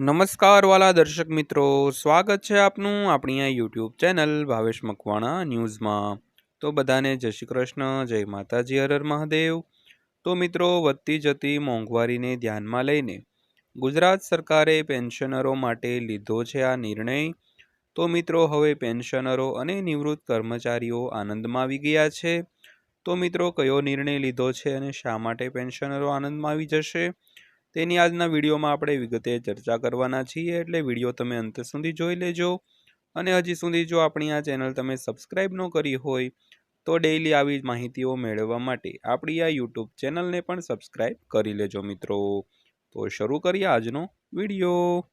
નમસ્કાર વાલા દર્શક મિત્રો, સ્વાગત છે આપનું આપણી આ યુટ્યુબ ચેનલ ભાવેશ મકવાણા ન્યૂઝમાં. તો બધાને જય શ્રી કૃષ્ણ, જય માતાજી હરર મહાદેવ. તો મિત્રો, વધતી જતી મોંઘવારીને ધ્યાનમાં લઈને ગુજરાત સરકારે પેન્શનરો માટે લીધો છે આ નિર્ણય. તો મિત્રો, હવે પેન્શનરો અને નિવૃત્ત કર્મચારીઓ આનંદમાં આવી ગયા છે. તો મિત્રો, કયો નિર્ણય લીધો છે અને શા માટે પેન્શનરો આનંદમાં આવી જશે? તેની આજના વિડીયોમાં આપણે વિગતે ચર્ચા કરવાના છીએ, એટલે વીડિયો તમે અંત સુધી જોઈ લેજો. અને હજી સુધી જો આપણી આ ચેનલ તમે સબસ્ક્રાઈબ ન કરી હોય, તો ડેઈલી આવી માહિતીઓ મેળવવા માટે આપણી આ યુટ્યુબ ચેનલને પણ સબસ્ક્રાઈબ કરી લેજો મિત્રો. તો શરૂ કરીએ આજનો વીડિયો.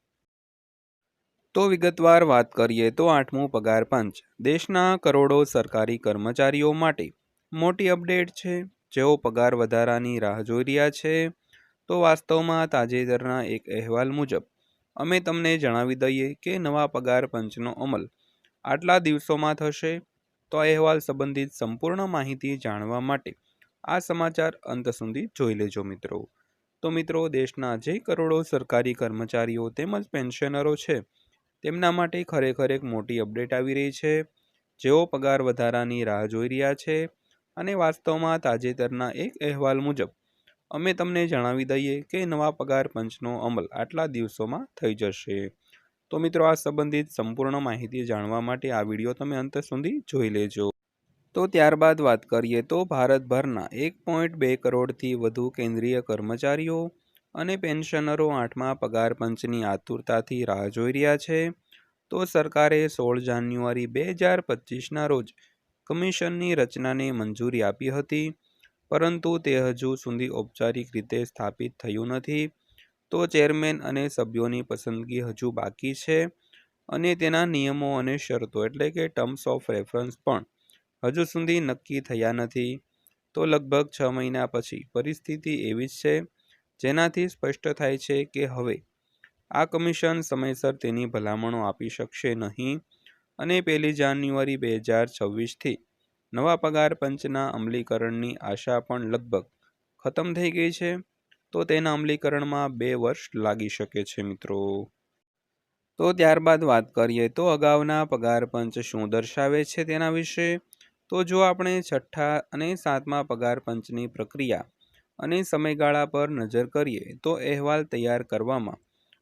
તો વિગતવાર વાત કરીએ તો આઠમું પગાર પંચ. દેશના કરોડો સરકારી કર્મચારીઓ માટે મોટી અપડેટ છે. જેઓ પગાર વધારાની રાહ જોઈ રહ્યા છે. તો વાસ્તવમાં તાજેતરના એક અહેવાલ મુજબ, અમે તમને જણાવી દઈએ કે નવા પગાર પંચનો અમલ આટલા દિવસોમાં થશે? તો અહેવાલ સંબંધિત સંપૂર્ણ માહિતી જાણવા માટે આ સમાચાર અંત સુધી જોઈ લેજો મિત્રો. તો મિત્રો, દેશના જે કરોડો સરકારી કર્મચારીઓ તેમજ પેન્શનરો છે, તેમના માટે ખરેખર એક મોટી અપડેટ આવી રહી છે. જેઓ પગાર વધારાની રાહ જોઈ રહ્યા છે અને વાસ્તવમાં તાજેતરના એક અહેવાલ મુજબ અમે તમને જણાવી દઈએ કે નવા પગાર પંચનો અમલ આટલા દિવસોમાં થઈ જશે. તો મિત્રો, આ સંબંધિત સંપૂર્ણ માહિતી જાણવા માટે આ વીડિયો તમે અંત સુધી જોઈ લેજો. તો ત્યારબાદ વાત કરીએ તો ભારતભરના એક પોઈન્ટ બે કરોડથી વધુ કેન્દ્રીય કર્મચારીઓ અને પેન્શનરો આઠમા પગાર પંચની આતુરતાથી રાહ જોઈ રહ્યા છે. તો સરકારે સોળ જાન્યુઆરી બે હજાર પચીસના રોજ કમિશનની રચનાને મંજૂરી આપી હતી. પરંતુ તે હજુ સુધી ઔપચારિક રીતે સ્થાપિત થયું નથી. તો ચેરમેન અને સભ્યોની પસંદગી હજુ બાકી છે અને તેના નિયમો અને શરતો એટલે કે ટર્મ્સ ઓફ રેફરન્સ પણ હજુ સુધી નક્કી થયા નથી. તો લગભગ છ મહિના પછી પરિસ્થિતિ એવી જ છે, જેનાથી સ્પષ્ટ થાય છે કે હવે આ કમિશન સમયસર તેની ભલામણો આપી શકશે નહીં અને પહેલી જાન્યુઆરી બે હજાર છવ્વીસથી નવા પગાર પંચના અમલીકરણની આશા પણ લગભગ ખતમ થઈ ગઈ છે, તો તેના અમલીકરણમાં બે વર્ષ લાગી શકે છે મિત્રો. તો ત્યારબાદ વાત કરીએ તો અગાઉના પગાર પંચ શું દર્શાવે છે તેના વિશે? તો જો આપણે છઠ્ઠા અને સાતમા પગાર પંચની પ્રક્રિયા અને સમયગાળા પર નજર કરીએ, તો અહેવાલ તૈયાર કરવામાં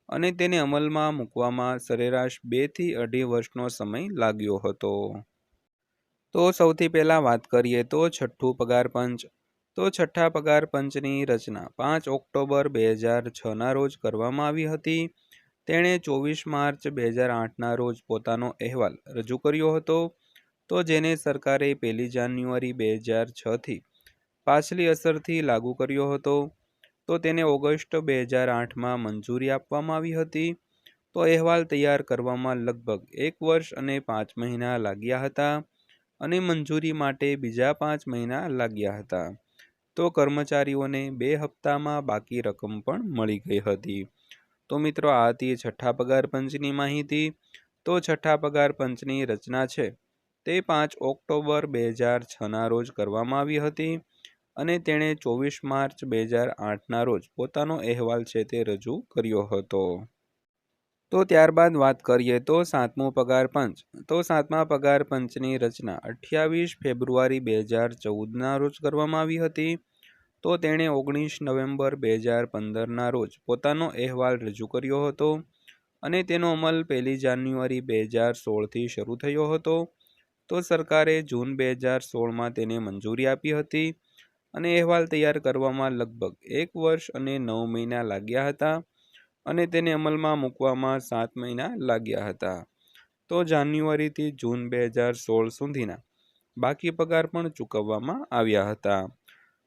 અને તેને અમલમાં મૂકવામાં સરેરાશ બેથી અઢી વર્ષનો સમય લાગ્યો હતો. તો સૌથી પહેલાં વાત કરીએ તો છઠ્ઠું પગાર પંચ. તો છઠ્ઠા પગાર પંચની રચના પાંચ ઓક્ટોબર બે હજાર છના રોજ કરવામાં આવી હતી. તેણે ચોવીસ માર્ચ બે હજાર આઠના રોજ પોતાનો અહેવાલ રજૂ કર્યો હતો. તો જેને સરકારે પહેલી જાન્યુઆરી બે હજાર છથી પાછલી અસરથી લાગુ કર્યો હતો. તો તેને ઓગસ્ટ બે હજાર આઠમાં મંજૂરી આપવામાં આવી હતી. તો અહેવાલ તૈયાર કરવામાં લગભગ એક વર્ષ અને પાંચ મહિના લાગ્યા હતા. અને મંજૂરી માટે બીજા પાંચ મહિના લાગ્યા હતા. તો કર્મચારીઓને બે હપ્તામાં બાકી રકમ પણ મળી ગઈ હતી. તો મિત્રો, આ હતી છઠ્ઠા પગાર પંચની માહિતી. તો છઠ્ઠા પગાર પંચની રચના છે. તે પાંચ ઓક્ટોબર બે હજાર છના રોજ કરવામાં આવી હતી અને તેણે ચોવીસ માર્ચ બે હજાર આઠના રોજ પોતાનો અહેવાલ છે તે રજૂ કર્યો હતો. તો ત્યારબાદ વાત કરીએ તો સાતમો પગાર પંચ. તો સાતમા પગાર પંચની રચના અઠ્યાવીસ ફેબ્રુઆરી બે હજાર ચૌદના રોજ કરવામાં આવી હતી. તો તેણે ઓગણીસ નવેમ્બર બે હજાર પંદરના રોજ પોતાનો અહેવાલ રજૂ કર્યો હતો અને તેનો અમલ પહેલી જાન્યુઆરી બે હજાર સોળથી શરૂ થયો હતો. તો સરકારે જૂન બે હજાર સોળમાં તેને મંજૂરી આપી હતી અને અહેવાલ તૈયાર કરવામાં લગભગ એક વર્ષ અને નવ મહિના લાગ્યા હતા. અને તેને અમલમાં મૂકવામાં સાત મહિના લાગ્યા હતા. તો જાન્યુઆરીથી જૂન બે હજાર સોળ સુધીના બાકી પગાર પણ ચૂકવવામાં આવ્યા હતા.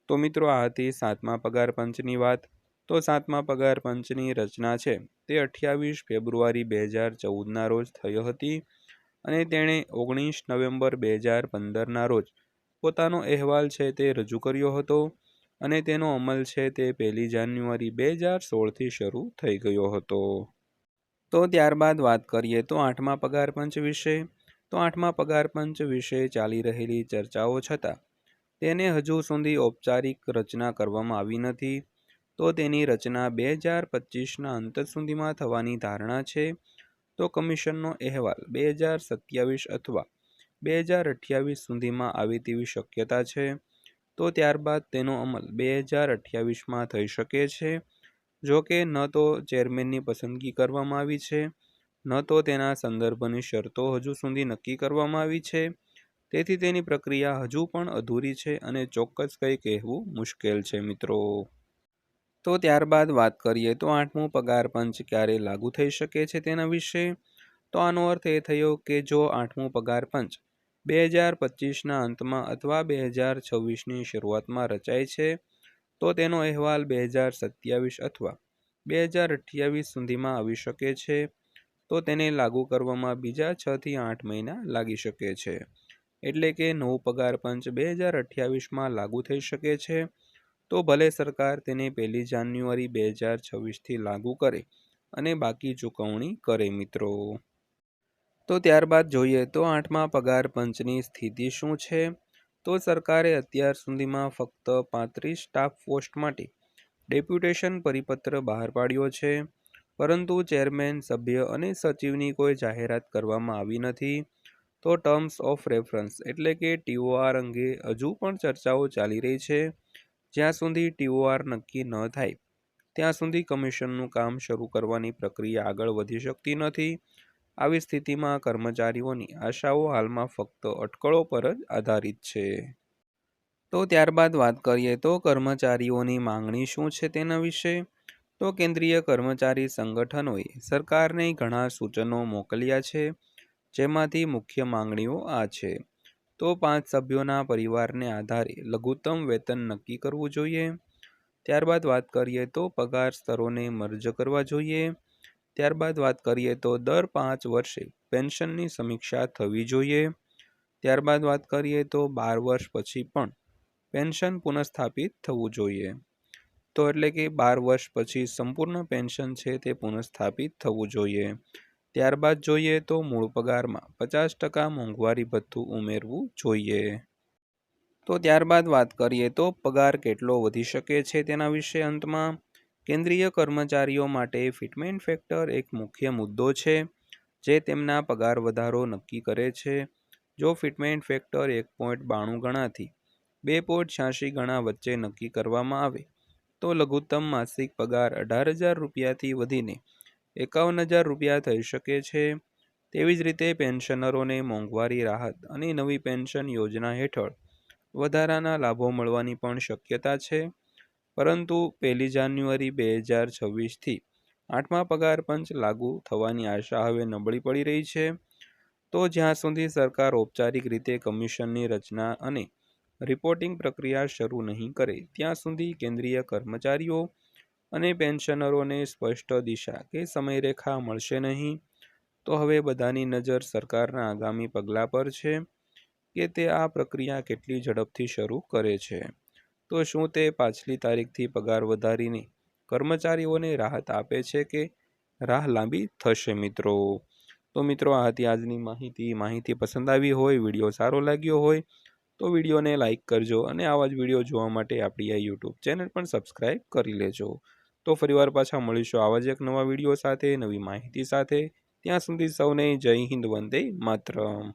તો મિત્રો, આ હતી સાતમા પગાર પંચની વાત. તો સાતમા પગાર પંચની રચના છે તે અઠ્યાવીસ ફેબ્રુઆરી બે હજાર ચૌદના રોજ થઈ હતી અને તેણે ઓગણીસ નવેમ્બર બે હજાર પંદરના રોજ પોતાનો અહેવાલ છે તે રજૂ કર્યો હતો. અને તેનો અમલ છે તે પહેલી જાન્યુઆરી બે હજાર સોળથી શરૂ થઈ ગયો હતો. તો ત્યારબાદ વાત કરીએ તો આઠમા પગાર પંચ વિશે. તો આઠમા પગાર પંચ વિશે ચાલી રહેલી ચર્ચાઓ છતાં તેને હજુ સુધી ઔપચારિક રચના કરવામાં આવી નથી. તો તેની રચના બે હજાર પચીસના અંત સુધીમાં થવાની ધારણા છે. તો કમિશનનો અહેવાલ બે હજાર સત્યાવીસ અથવા બે હજાર અઠ્યાવીસ સુધીમાં આવે તેવી શક્યતા છે. તો ત્યારબાદ તેનો અમલ બે હજાર અઠ્યાવીસમાં થઈ શકે છે. જો કે, ન તો ચેરમેનની પસંદગી કરવામાં આવી છે, ન તો તેના સંદર્ભની શરતો હજુ સુધી નક્કી કરવામાં આવી છે. તેથી તેની પ્રક્રિયા હજુ પણ અધૂરી છે અને ચોક્કસ કંઈ કહેવું મુશ્કેલ છે, મિત્રો. તો ત્યારબાદ વાત કરીએ તો આઠમું પગાર પંચ ક્યારે લાગુ થઈ શકે છે તેના વિશે? તો આનો અર્થ એ થયો કે જો આઠમું પગાર પંચ બે હજાર પચીસના અંતમાં અથવા બે હજાર છવ્વીસની શરૂઆતમાં રચાય છે, તો તેનો અહેવાલ બે હજાર સત્યાવીસ અથવા બે હજાર અઠ્યાવીસ સુધીમાં આવી શકે છે, તો તેને લાગુ કરવામાં બીજા છથી આઠ મહિના લાગી શકે છે. એટલે કે નવું પગાર પંચ બે હજાર અઠ્યાવીસમાં લાગુ થઈ શકે છે, તો ભલે સરકાર તેને પહેલી જાન્યુઆરી બે હજાર છવ્વીસથી લાગુ કરે અને બાકી ચૂકવણી કરે મિત્રો. તો ત્યારબાદ જોઈએ તો આઠમા પગાર પંચની સ્થિતિ શું છે? તો સરકારે અત્યાર સુધીમાં ફક્ત પાંત્રીસ સ્ટાફ પોસ્ટ માટે ડેપ્યુટેશન પરિપત્ર બહાર પાડ્યો છે. પરંતુ ચેરમેન સભ્ય અને સચિવની કોઈ જાહેરાત કરવામાં આવી નથી. તો ટર્મ્સ ઓફ રેફરન્સ એટલે કે ટીઓઆર અંગે હજુ પણ ચર્ચાઓ ચાલી રહી છે. જ્યાં સુધી ટીઓઆર નક્કી ન થાય, ત્યાં સુધી કમિશનનું કામ શરૂ કરવાની પ્રક્રિયા આગળ વધી શકતી નથી. આવી સ્થિતિમાં કર્મચારીઓની આશાઓ હાલમાં ફક્ત અટકળો પર જ આધારિત છે. તો ત્યારબાદ વાત કરીએ તો કર્મચારીઓની માંગણી શું છે તેના વિશે? તો કેન્દ્રીય કર્મચારી સંગઠનોએ સરકારને ઘણા સૂચનો મોકલ્યા છે, જેમાંથી મુખ્ય માંગણીઓ આ છે. તો પાંચ સભ્યોના પરિવારને આધારે લઘુત્તમ વેતન નક્કી કરવું જોઈએ. ત્યારબાદ વાત કરીએ તો પગાર સ્તરોને મર્જ કરવા જોઈએ. ત્યારબાદ વાત કરીએ તો દર પાંચ વર્ષે પેન્શનની સમીક્ષા થવી જોઈએ. ત્યારબાદ વાત કરીએ તો બાર વર્ષ પછી પણ પેન્શન પુનઃસ્થાપિત થવું જોઈએ. તો એટલે કે બાર વર્ષ પછી સંપૂર્ણ પેન્શન છે તે પુનઃસ્થાપિત થવું જોઈએ. ત્યારબાદ જોઈએ તો મૂળ પગારમાં પચાસ ટકા મોંઘવારી ભથ્થું ઉમેરવું જોઈએ. તો ત્યારબાદ વાત કરીએ તો પગાર કેટલો વધી શકે છે તેના વિશે અંતમાં? કેન્દ્રીય કર્મચારીઓ માટે ફિટમેન્ટ ફેક્ટર એક મુખ્ય મુદ્દો છે, જે તેમના પગાર વધારો નક્કી કરે છે. જો ફિટમેન્ટ ફેક્ટર એક પોઈન્ટ બાણું ગણાથી બે પોઈન્ટ છ્યાસી ગણા વચ્ચે નક્કી કરવામાં આવે, તો લઘુત્તમ માસિક પગાર અઢાર હજાર રૂપિયાથી વધીને એકાવન હજાર રૂપિયા થઈ શકે છે. તેવી જ રીતે પેન્શનરોને મોંઘવારી રાહત અને નવી પેન્શન યોજના હેઠળ વધારાના લાભો મળવાની પણ શક્યતા છે. પરંતુ પહેલી જાન્યુઆરી બે હજાર છવ્વીસથી આઠમા પગાર પંચ લાગુ થવાની આશા હવે નબળી પડી રહી છે. તો જ્યાં સુધી સરકાર ઔપચારિક રીતે કમિશનની રચના અને રિપોર્ટિંગ પ્રક્રિયા શરૂ નહીં કરે, ત્યાં સુધી કેન્દ્રીય કર્મચારીઓ અને પેન્શનરોને સ્પષ્ટ દિશા કે સમયરેખા મળશે નહીં. તો હવે બધાની નજર સરકારના આગામી પગલાં પર છે કે તે આ પ્રક્રિયા કેટલી ઝડપથી શરૂ કરે છે. તો શું તે પાછલી તારીખથી પગાર વધારીને કર્મચારીઓને રાહત આપે છે કે રાહ લાંબી થશે મિત્રો? તો મિત્રો, આ હતી આજની માહિતી. માહિતી પસંદ આવી હોય, વીડિયો સારો લાગ્યો હોય, તો વિડીયોને લાઇક કરજો અને આવા જ વીડિયો જોવા માટે આપણી આ યુટ્યુબ ચેનલ પણ સબસ્ક્રાઈબ કરી લેજો. તો ફરીવાર પાછા મળીશું આવા જ એક નવા વીડિયો સાથે, નવી માહિતી સાથે. ત્યાં સુધી સૌને જય હિન્દ, વંદે માતરમ.